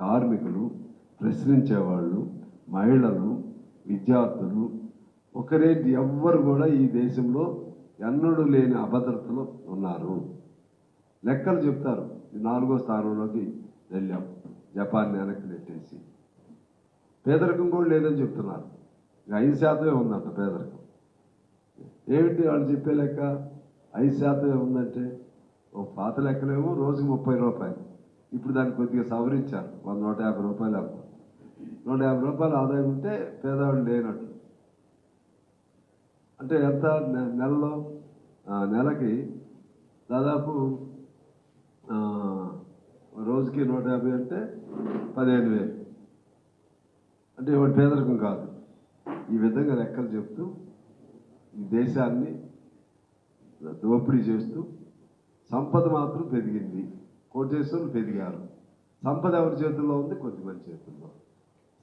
కార్మికులు ప్రశ్నించేవాళ్ళు మహిళలు విద్యార్థులు ఒకరేంటి ఎవ్వరు కూడా ఈ దేశంలో ఎన్నడూ లేని అభద్రతలో ఉన్నారు. లెక్కలు చెప్తారు. నాలుగో స్థానంలోకి వెళ్ళాం. జపాన్ వెనక్కి నెట్టేసి. పేదరికం కూడా లేదని చెప్తున్నారు. ఇక ఐదు శాతమే ఉందంట పేదరికం. ఏమిటి వాళ్ళు చెప్పే లెక్క? ఐదు శాతమే ఉందంటే ఓ పాత లెక్కలేమో రోజుకి ముప్పై రూపాయలు. ఇప్పుడు దాన్ని కొద్దిగా సవరించారు వంద నూట యాభై రూపాయలు అనుకో నూట యాభై రూపాయలు ఆదాయం ఉంటే పేదవాళ్ళు లేనట్టు. అంటే ఎంత? నె- నెలలో ఆ, నెలకి దాదాపు రోజుకి నూట యాభై అంటే పదిహేను వేలు. అంటే ఇవాడు పేదరికం కాదు. ఈ విధంగా లెక్కలు చెప్తూ ఈ దేశాన్ని దోపిడీ చేస్తూ సంపద మాత్రం పెరిగింది. కోటేశ్వరులు పెరిగారు. సంపద ఎవరి చేతుల్లో ఉంది? కొద్దిమంది చేతుల్లో.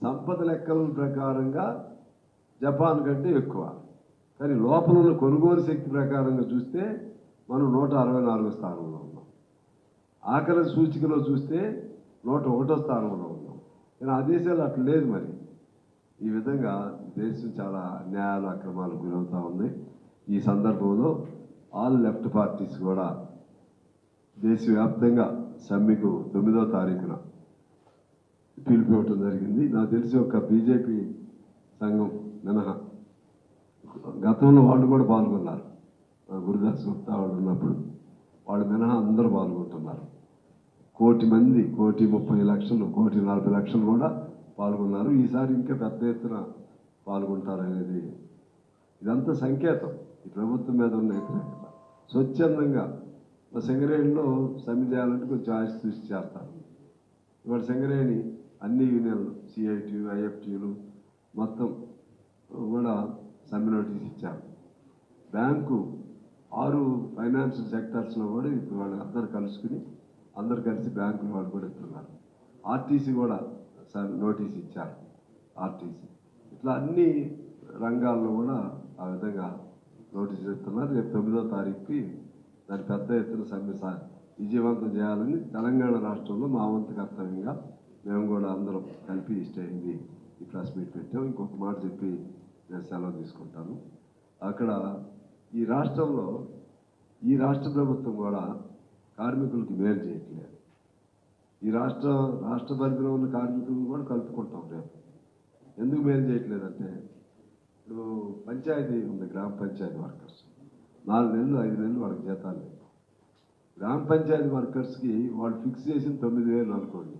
సంపద లెక్కల ప్రకారంగా జపాన్ కంటే ఎక్కువ. కానీ లోపల ఉన్న కొనుగోలు శక్తి ప్రకారంగా చూస్తే మనం నూట అరవై నాలుగో స్థానంలో ఉన్నాం. ఆఖరి సూచికలో చూస్తే నూట ఒకటో స్థానంలో ఉన్నాం. కానీ ఆ దేశాలు అట్లా లేదు మరి. ఈ విధంగా దేశం చాలా అన్యాయాలు అక్రమాలు గురవుతూ ఉంది. ఈ సందర్భంలో ఆల్ లెఫ్ట్ పార్టీస్ కూడా దేశవ్యాప్తంగా సమ్మెకు తొమ్మిదో తారీఖున పిలుపు ఇవ్వటం జరిగింది. నాకు తెలిసి ఒక బీజేపీ సంఘం మినహా గతంలో వాళ్ళు కూడా పాల్గొన్నారు. గురుదాస్ గుప్తా వాళ్ళు ఉన్నప్పుడు వాళ్ళు మినహా అందరూ పాల్గొంటున్నారు. కోటి మంది కోటి ముప్పై లక్షలు కోటి నలభై లక్షలు కూడా పాల్గొన్నారు. ఈసారి ఇంకా పెద్ద ఎత్తున పాల్గొంటారనేది ఇదంతా సంకేతం. ఈ ప్రభుత్వం మీద ఉన్న వ్యతిరేకత. స్వచ్ఛందంగా సింగరేణిలో సమ్మె చేయాలంటే కొంచెం ఆశ చూసి చేస్తారు. ఇవాళ సింగరేణి అన్ని యూనియన్లు సిఐటి ఐఎఫ్టీలు మొత్తం కూడా సమ్మె నోటీస్ ఇచ్చారు. బ్యాంకు ఆరు ఫైనాన్షియల్ సెక్టర్స్లో కూడా ఇప్పుడు వాళ్ళు అందరు కలుసుకుని అందరు కలిసి బ్యాంకులు వాళ్ళు కూడా ఇస్తున్నారు. ఆర్టీసీ కూడా సార్ నోటీస్ ఇచ్చారు. ఆర్టీసీ ఇట్లా అన్ని రంగాల్లో కూడా ఆ విధంగా నోటీస్ ఇస్తున్నారు. రేపు తొమ్మిదో తారీఖుకి దాన్ని పెద్ద ఎత్తున సమ్మె విజయవంతం చేయాలని తెలంగాణ రాష్ట్రంలో మా వంతు కర్తవ్యంగా మేము కూడా అందరం కలిపి ఇష్టమైంది ఈ ప్రెస్ మీట్ పెట్టాం. ఇంకొక మాట చెప్పి నేను సెలవు తీసుకుంటాను. అక్కడ ఈ రాష్ట్రంలో ఈ రాష్ట్ర ప్రభుత్వం కూడా కార్మికులకి మేలు చేయట్లేదు. ఈ రాష్ట్ర రాష్ట్ర పరిధిలో ఉన్న కార్మికులను కూడా కలుపుకుంటాం రేపు ఎందుకు మేలు చేయట్లేదంటే ఇప్పుడు పంచాయతీ ఉంది గ్రామ పంచాయతీ వర్కర్స్. నాలుగు నెలలు ఐదు నెలలు వాళ్ళకి జీతాలు లేవు. గ్రామ పంచాయతీ వర్కర్స్కి వాళ్ళు ఫిక్స్ చేసిన తొమ్మిది వేలు అనుకోండి.